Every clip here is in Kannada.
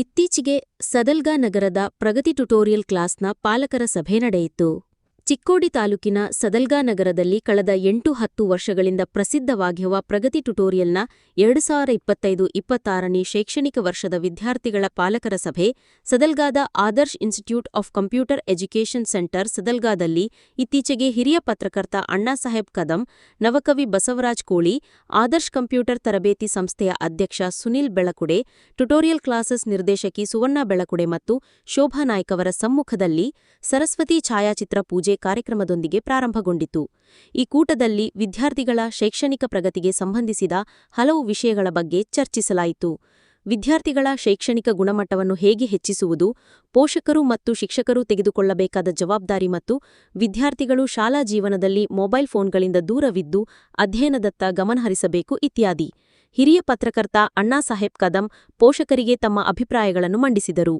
ಇತ್ತೀಚೆಗೆ ಸದಲ್ಗಾ ನಗರದ ಪ್ರಗತಿ ಟ್ಯುಟೋರಿಯಲ್ ಕ್ಲಾಸ್ನ ಪಾಲಕರ ಸಭೆ ನಡೆಯಿತು. ಚಿಕ್ಕೋಡಿ ತಾಲೂಕಿನ ಸದಲ್ಗಾ ನಗರದಲ್ಲಿ ಕಳೆದ ಎಂಟು ಹತ್ತು ವರ್ಷಗಳಿಂದ ಪ್ರಸಿದ್ಧವಾಗಿರುವ ಪ್ರಗತಿ ಟ್ಯುಟೋರಿಯಲ್ನ ಎರಡು ಸಾವಿರ ಇಪ್ಪತ್ತೈದು ಇಪ್ಪತ್ತಾರನೇ ಶೈಕ್ಷಣಿಕ ವರ್ಷದ ವಿದ್ಯಾರ್ಥಿಗಳ ಪಾಲಕರ ಸಭೆ, ಸದಲ್ಗಾದ Adarsh institute of computer education centre ಸದಲ್ಗಾದಲ್ಲಿ ಇತ್ತೀಚೆಗೆ ಹಿರಿಯ ಪತ್ರಕರ್ತ ಅಣ್ಣಾಸಾಹೇಬ್ ಕದಂ, ನವಕವಿ ಬಸವರಾಜ್ ಕೋಳಿ, ಆದರ್ಶ್ ಕಂಪ್ಯೂಟರ್ ತರಬೇತಿ ಸಂಸ್ಥೆಯ ಅಧ್ಯಕ್ಷ ಸುನಿಲ್ ಬೆಳಕುಡೆ, ಟ್ಯುಟೋರಿಯಲ್ ಕ್ಲಾಸಸ್ ನಿರ್ದೇಶಕಿ ಸುವರ್ಣ ಬೆಳಕುಡೆ ಮತ್ತು ಶೋಭಾ ನಾಯ್ಕವರ ಸಮ್ಮುಖದಲ್ಲಿ ಸರಸ್ವತಿ ಛಾಯಾಚಿತ್ರ ಪೂಜೆ ಕಾರ್ಯಕ್ರಮದೊಂದಿಗೆ ಪ್ರಾರಂಭಗೊಂಡಿತು. ಈ ಕೂಟದಲ್ಲಿ ವಿದ್ಯಾರ್ಥಿಗಳ ಶೈಕ್ಷಣಿಕ ಪ್ರಗತಿಗೆ ಸಂಬಂಧಿಸಿದ ಹಲವು ವಿಷಯಗಳ ಬಗ್ಗೆ ಚರ್ಚಿಸಲಾಯಿತು. ವಿದ್ಯಾರ್ಥಿಗಳ ಶೈಕ್ಷಣಿಕ ಗುಣಮಟ್ಟವನ್ನು ಹೇಗೆ ಹೆಚ್ಚಿಸುವುದು, ಪೋಷಕರು ಮತ್ತು ಶಿಕ್ಷಕರು ತೆಗೆದುಕೊಳ್ಳಬೇಕಾದ ಜವಾಬ್ದಾರಿ ಮತ್ತು ವಿದ್ಯಾರ್ಥಿಗಳು ಶಾಲಾ ಜೀವನದಲ್ಲಿ ಮೊಬೈಲ್ ಫೋನ್ಗಳಿಂದ ದೂರವಿದ್ದು ಅಧ್ಯಯನದತ್ತ ಗಮನಹರಿಸಬೇಕು ಇತ್ಯಾದಿ. ಹಿರಿಯ ಪತ್ರಕರ್ತ ಅಣ್ಣಾಸಾಹೇಬ್ ಕದಂ ಪೋಷಕರಿಗೆ ತಮ್ಮ ಅಭಿಪ್ರಾಯಗಳನ್ನು ಮಂಡಿಸಿದರು.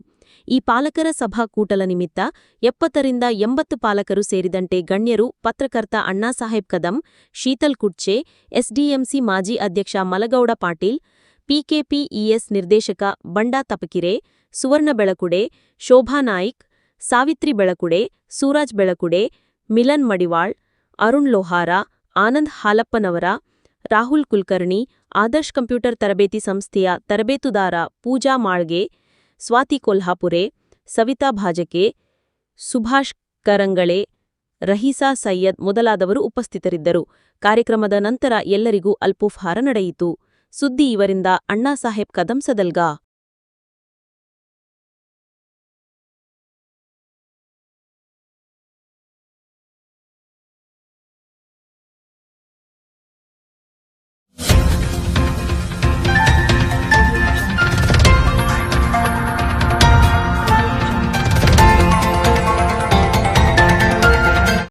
ಈ ಪಾಲಕರ ಸಭಾಕೂಟಲ ನಿಮಿತ್ತ ಎಪ್ಪತ್ತರಿಂದ ಎಂಬತ್ತು ಪಾಲಕರು ಸೇರಿದಂತೆ ಗಣ್ಯರು ಪತ್ರಕರ್ತ ಅಣ್ಣಾಸಾಹೇಬ್ ಕದಂ, ಶೀತಲ್ ಕುಡ್ಚೆ, ಎಸ್ಡಿಎಂಸಿ ಮಾಜಿ ಅಧ್ಯಕ್ಷ ಮಲಗೌಡ ಪಾಟೀಲ್, ಪಿಕೆಪಿಇಎಸ್ ನಿರ್ದೇಶಕ ಬಂಡಾ ತಪಕಿರೆ, ಸುವರ್ಣ ಬೆಳಕುಡೆ, ಶೋಭಾ ನಾಯ್ಕ್, ಸಾವಿತ್ರಿ ಬೆಳಕುಡೆ, ಸೂರಾಜ್ ಬೆಳಕುಡೆ, ಮಿಲನ್ ಮಡಿವಾಳ್, ಅರುಣ್ ಲೋಹಾರ, ಆನಂದ್ ಹಾಲಪ್ಪನವರ, ರಾಹುಲ್ ಕುಲಕರ್ಣಿ ಆದರ್ಶ್ ಕಂಪ್ಯೂಟರ್ ತರಬೇತಿ ಸಂಸ್ಥೆಯ ತರಬೇತುದಾರ ಪೂಜಾ ಮಾಳ್ಗೆ, ಸ್ವಾತಿ ಕೊಲ್ಹಾಪುರೆ, ಸವಿತಾ ಭಾಜಕೆ, ಸುಭಾಷ್ ಕರಂಗಳೆ, ರಹೀಸಾ ಸೈಯದ್ ಮೊದಲಾದವರು ಉಪಸ್ಥಿತರಿದ್ದರು. ಕಾರ್ಯಕ್ರಮದ ನಂತರ ಎಲ್ಲರಿಗೂ ಅಲ್ಪೋಪಹಾರ ನಡೆಯಿತು. ಸುದ್ದಿ ಇವರಿಂದ ಅಣ್ಣಾಸಾಹೇಬ್ ಕದಂ ಸದಲ್ಗಾ